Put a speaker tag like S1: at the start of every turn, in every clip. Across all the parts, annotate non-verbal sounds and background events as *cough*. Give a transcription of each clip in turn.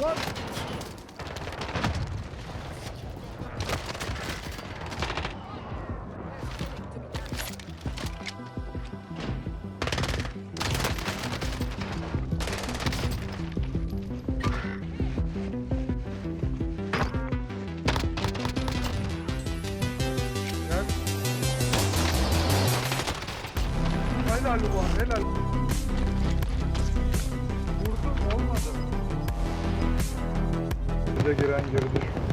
S1: Lan! Gel. Helal ulan helal. Giren geri düş.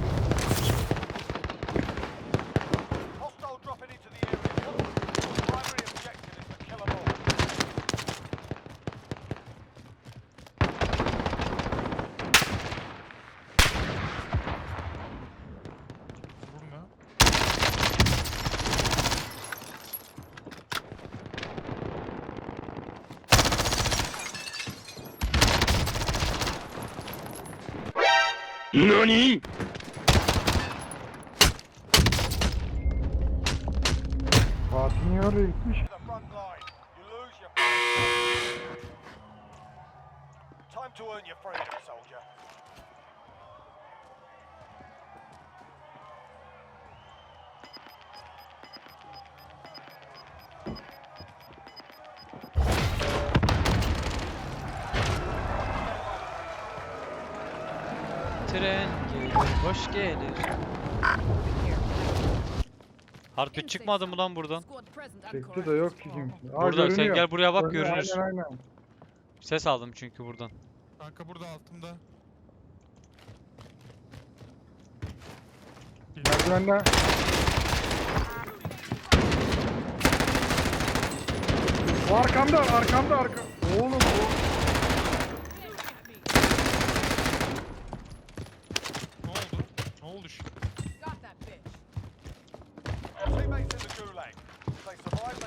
S2: Time to earn your freedom, soldier.
S3: Tren gelir, hoş gelir. Harpit çıkmadı mı lan buradan?
S1: Çekti de yok ki kimse. Aa,
S3: Burada, sen
S1: görünüyor.
S3: gel buraya bak,
S1: Görünüyor,
S3: görünür.
S1: Aynen aynen.
S3: Ses aldım çünkü buradan.
S4: Kanka burada altımda.
S1: Merdivenden. Bu arkamda, arkamda, arka. Oğlum.
S4: Ne oldu? Ne oldu şimdi?
S2: Teammates in the gulag. If they survive,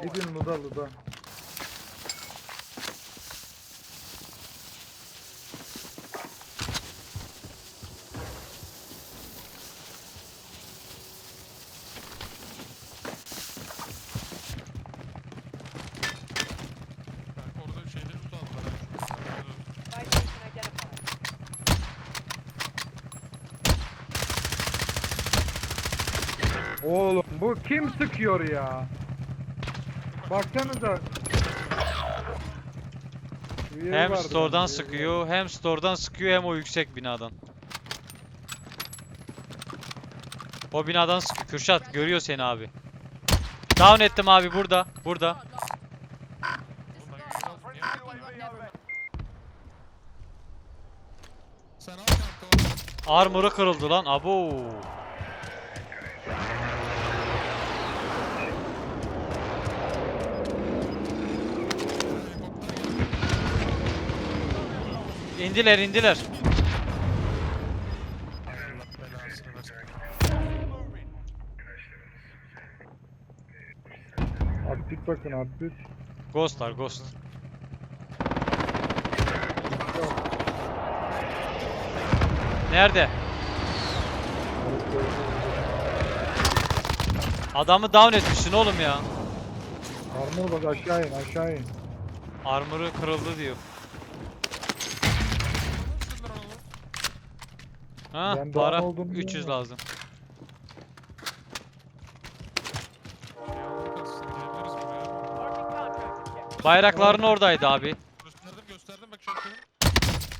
S2: they can
S4: orada şeyleri aldılar. ha.
S1: Oğlum bu kim sıkıyor ya? Baksanıza. Üye
S3: Hem
S1: vardı
S3: store'dan
S1: bende, üye
S3: sıkıyor, hem store'dan sıkıyor hem o yüksek binadan. O binadan sıkıyor. Kürşat görüyor seni abi. Down ettim abi burada. Burada.
S4: Sen al kanka
S3: kırıldı lan. Abo. İndiler indiler.
S1: Atlet bakın atlet.
S3: Ghostlar ghost. Nerede? Adamı down etmişsin oğlum ya.
S1: Armor bak aşağı in aşağı in.
S3: Armor'ı kırıldı diyor. Ha
S1: Ben
S3: para
S1: olduğumu
S3: 300
S1: bilmiyorum.
S3: lazım. Bayrakların oradaydı abi.
S4: Gösterdim gösterdim bak senin.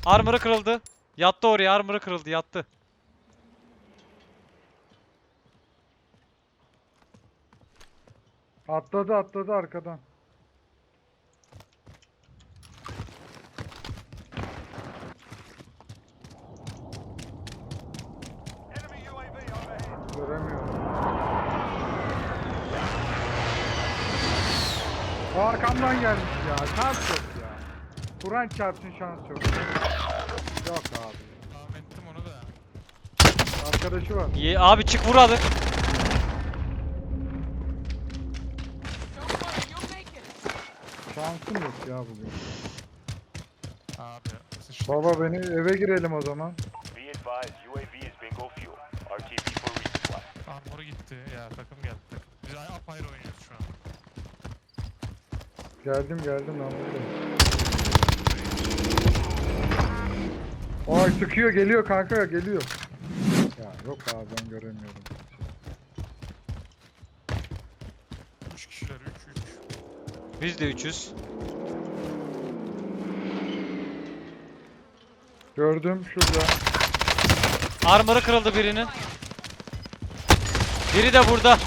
S3: Armor'ı kırıldı. Yattı oraya armor'ı kırıldı yattı.
S1: Atladı atladı arkadan.
S2: Enemy UAV overhead.
S1: Göremiyorum. O arkamdan gelmiş ya. Şans yok ya. Kur'an çarpsın şans yok. Yok abi.
S4: Tahmin ettim onu da.
S1: Arkadaşı var.
S3: Ye abi çık vur hadi.
S1: Şansım yok ya bugün.
S4: Abi sıçtık.
S1: Baba beni eve girelim o zaman.
S2: Be advised, UAV is bingo fuel. RTV for resupply.
S4: Armoru gitti ya takım geldi takım. Biz apayrı oynuyoruz şu an.
S1: Geldim geldim ben buradayım. Ay sıkıyor geliyor kanka geliyor. Ya yok abi ben göremiyorum.
S4: 3 kişiler 3 3.
S3: Biz de 300.
S1: Gördüm şurada.
S3: Armor'ı kırıldı birinin. Biri de burada.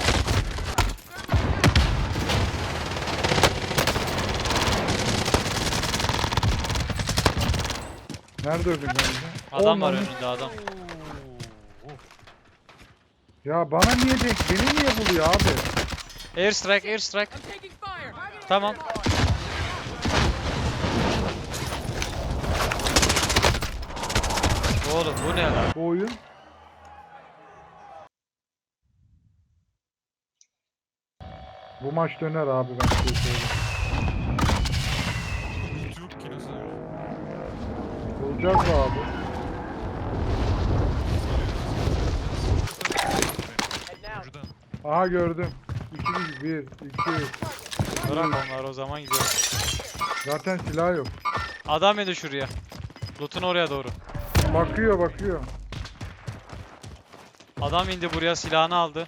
S1: Nerede öldün kanka?
S3: Adam var
S1: Olmamış.
S3: önünde adam.
S1: Ya bana niye denk? Beni niye buluyor abi?
S3: Airstrike, airstrike. Tamam. Oğlum bu ne lan?
S1: Bu oyun. Bu maç döner abi ben size söyleyeyim. Bulacağız mı abi? Aha gördüm. 2 1 2
S3: Bırak onları o zaman gidiyoruz.
S1: Zaten silah yok.
S3: Adam yedi şuraya. Loot'un oraya doğru.
S1: Bakıyor bakıyor.
S3: Adam indi buraya silahını aldı.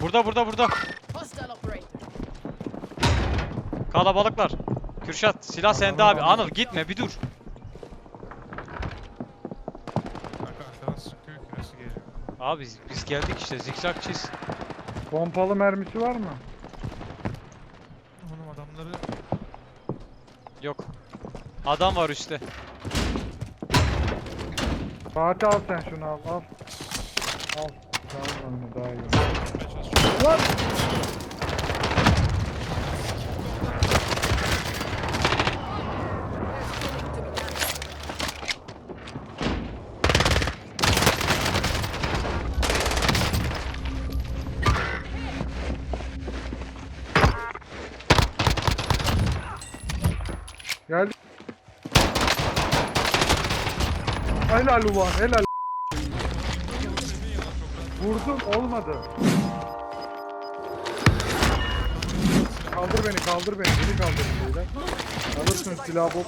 S3: Burada burada burada. Kalabalıklar. Kürşat silah sende abi. Anıl gitme bir dur.
S4: Kanka arkadan sıkıyor ki nasıl geliyor?
S3: Abi biz, biz geldik işte zikzak çiz.
S1: Pompalı mermisi var mı?
S4: Oğlum adamları
S3: Yok. Adam var üstte.
S1: Fatih al sen şunu al al. Al. Onu daha iyi. Lan! Helal ulan helal. Vurdum olmadı. Kaldır beni kaldır beni beni kaldır beyler. Alırsın silah bok.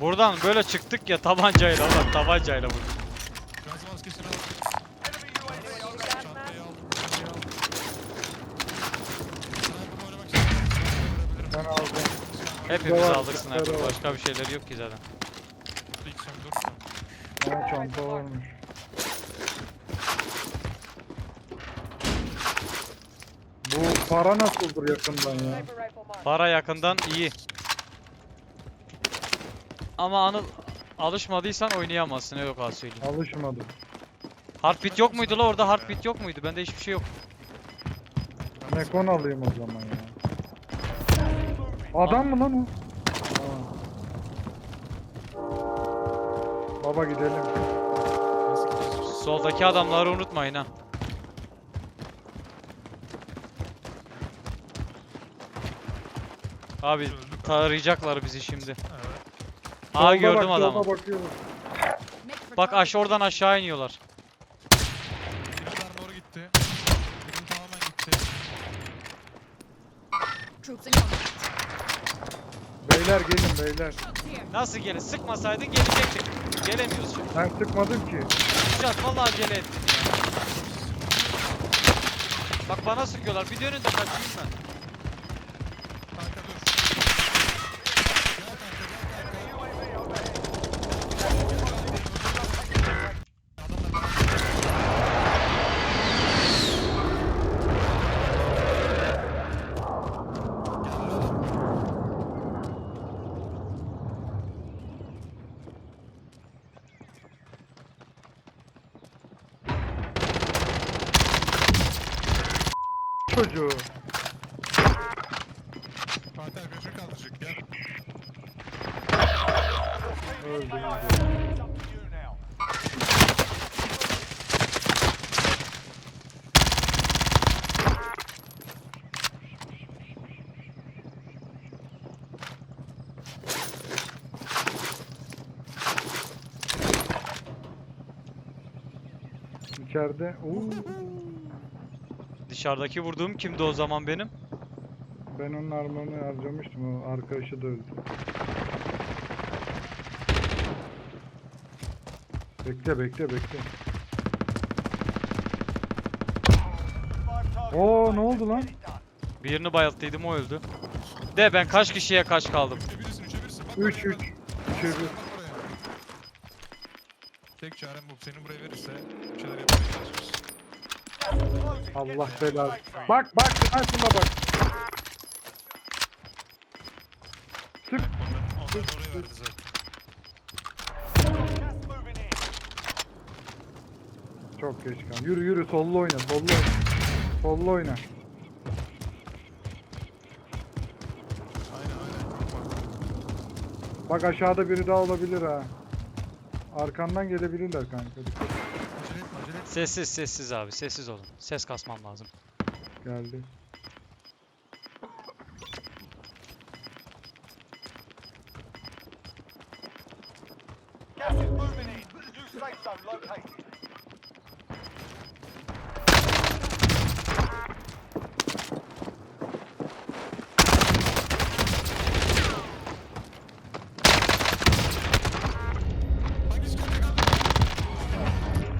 S3: Buradan böyle çıktık ya tabancayla lan tabancayla vurduk.
S1: Ben aldım.
S3: Hepimiz
S1: var,
S3: aldık
S1: sniper.
S3: Başka bir şeyleri yok ki zaten.
S1: Ama çanta varmış. Bu para nasıldır yakından ya?
S3: Para yakından iyi. Ama Anıl alışmadıysan oynayamazsın öyle kadar söyleyeyim.
S1: Alışmadım.
S3: Heartbeat yok muydu la orada heartbeat yok muydu? Bende hiçbir şey yok.
S1: Nekon alayım o zaman ya. Adam mı lan o? Baba gidelim.
S3: Soldaki adamları unutmayın ha. Abi tarayacaklar bizi şimdi.
S4: Evet.
S3: Aa
S1: Solda
S3: gördüm
S1: bak,
S3: adamı.
S1: solda bakıyorum.
S3: Bak aş oradan aşağı iniyorlar.
S4: Doğru gitti. Tamamen gitti.
S5: Troops.
S1: Beyler gelin beyler.
S3: Nasıl gelin? Sıkmasaydın gelecektik. Gelemiyoruz şimdi.
S1: Ben sıkmadım ki.
S3: Kürşat vallahi acele ettin ya. Bak bana sıkıyorlar. Bir dönün de kaçayım ben.
S4: Kanka dur. Gel kanka gel kanka.
S1: Çocuğu.
S4: Fatih arkadaşını kaldıracak gel.
S1: Öldü.
S2: UAV. It's up to you now.
S1: İçeride. Oo,
S3: Dışarıdaki vurduğum kimdi o zaman benim?
S1: ben onun armağanı harcamıştım. O arkadaşı da öldü. Bekle bekle bekle. Oo, ne oldu lan?
S3: Birini bayılttıydım o öldü. De ben kaç kişiye kaç kaldım?
S4: Üçebilirsin. Bak
S1: 3
S4: oraya
S1: 3
S4: bak.
S1: 3 3
S4: Bak oraya. Tek çarem bu. Seni buraya verirse
S1: Allah belanı. Bak bak sniper'la bak. Sık. Çok geç kan. Yürü yürü sollu oyna sollu oyna. Sollu oyna.
S4: Bak.
S1: Aşağıda biri daha olabilir ha. Arkandan gelebilirler kanka.
S4: Etme.
S3: Sessiz sessiz abi sessiz olun. Ses kasmam lazım.
S1: Geldi.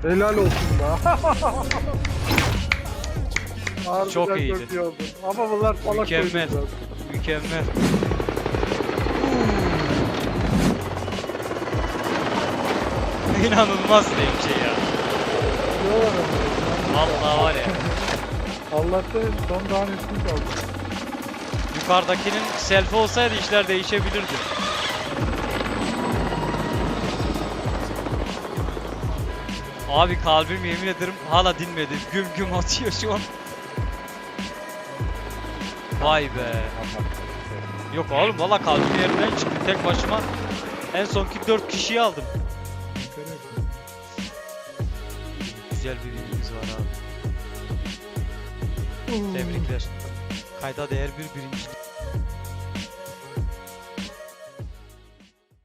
S1: Helal olsun da. *laughs* Harbiden
S3: Çok iyiydi.
S1: İyi oldu. Ama bunlar salak
S3: Mükemmel.
S1: oyuncular.
S3: Mükemmel. İnanılmaz bir şey ya. Vallahi var ya.
S1: Allah'ta son daha üstün kaldı.
S3: Yukarıdakinin selfie olsaydı işler değişebilirdi. Abi kalbim yemin ederim hala dinmedi. Güm güm atıyor şu an. Vay be. Yok oğlum valla kalbim yerinden çıktı tek başıma. En sonki 4 kişiyi aldım. Güzel bir bilgimiz var abi. Tebrikler. Kayda değer bir birincilik.